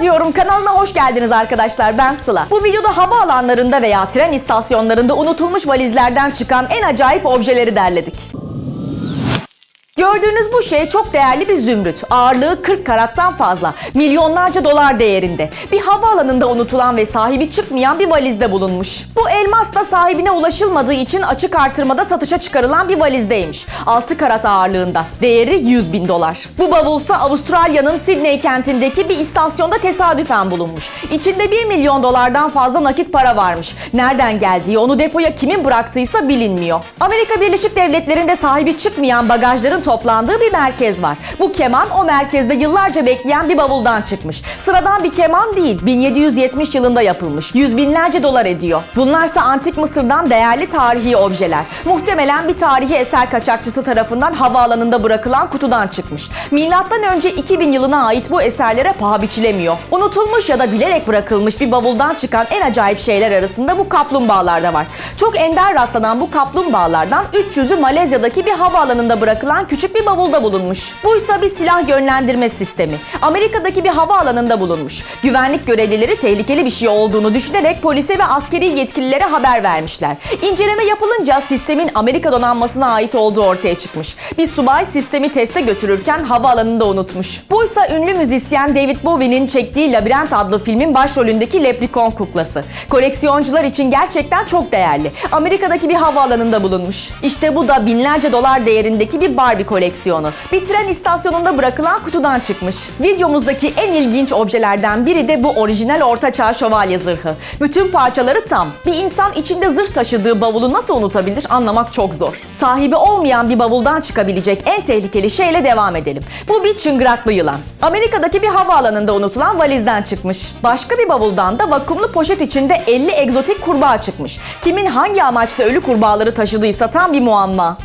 Diyorum kanalına hoş geldiniz arkadaşlar ben Sıla. Bu videoda hava alanlarında veya tren istasyonlarında unutulmuş valizlerden çıkan en acayip objeleri derledik. Gördüğünüz bu şey çok değerli bir zümrüt. Ağırlığı 40 karattan fazla. Milyonlarca dolar değerinde. Bir havaalanında unutulan ve sahibi çıkmayan bir valizde bulunmuş. Bu elmas da sahibine ulaşılmadığı için açık artırmada satışa çıkarılan bir valizdeymiş. 6 karat ağırlığında. Değeri 100 bin dolar. Bu bavulsa Avustralya'nın Sydney kentindeki bir istasyonda tesadüfen bulunmuş. İçinde 1 milyon dolardan fazla nakit para varmış. Nereden geldiği, onu depoya kimin bıraktıysa bilinmiyor. Amerika Birleşik Devletleri'nde sahibi çıkmayan bagajların toplandığı bir merkez var. Bu keman o merkezde yıllarca bekleyen bir bavuldan çıkmış. Sıradan bir keman değil, 1770 yılında yapılmış. Yüz binlerce dolar ediyor. Bunlarsa antik Mısır'dan değerli tarihi objeler. Muhtemelen bir tarihi eser kaçakçısı tarafından havaalanında bırakılan kutudan çıkmış. Milattan önce 2000 yılına ait bu eserlere paha biçilemiyor. Unutulmuş ya da bilerek bırakılmış bir bavuldan çıkan en acayip şeyler arasında bu kaplumbağalar da var. Çok ender rastlanan bu kaplumbağalardan 300'ü Malezya'daki bir havaalanında bırakılan küçük bir bavulda bulunmuş. Buysa bir silah yönlendirme sistemi. Amerika'daki bir havaalanında bulunmuş. Güvenlik görevlileri tehlikeli bir şey olduğunu düşünerek polise ve askeri yetkililere haber vermişler. İnceleme yapılınca sistemin Amerika donanmasına ait olduğu ortaya çıkmış. Bir subay sistemi teste götürürken havaalanında unutmuş. Buysa ünlü müzisyen David Bowie'nin çektiği Labirent adlı filmin başrolündeki Leprechaun kuklası. Koleksiyoncular için gerçekten çok değerli. Amerika'daki bir havaalanında bulunmuş. İşte bu da binlerce dolar değerindeki bir Barbie koleksiyonu. Bir tren istasyonunda bırakılan kutudan çıkmış. Videomuzdaki en ilginç objelerden biri de bu orijinal ortaçağ şövalye zırhı. Bütün parçaları tam. Bir insan içinde zırh taşıdığı bavulu nasıl unutabilir anlamak çok zor. Sahibi olmayan bir bavuldan çıkabilecek en tehlikeli şeyle devam edelim. Bu bir çıngıraklı yılan. Amerika'daki bir havaalanında unutulan valizden çıkmış. Başka bir bavuldan da vakumlu poşet içinde 50 egzotik kurbağa çıkmış. Kimin hangi amaçla ölü kurbağaları taşıdıysa tam bir muamma.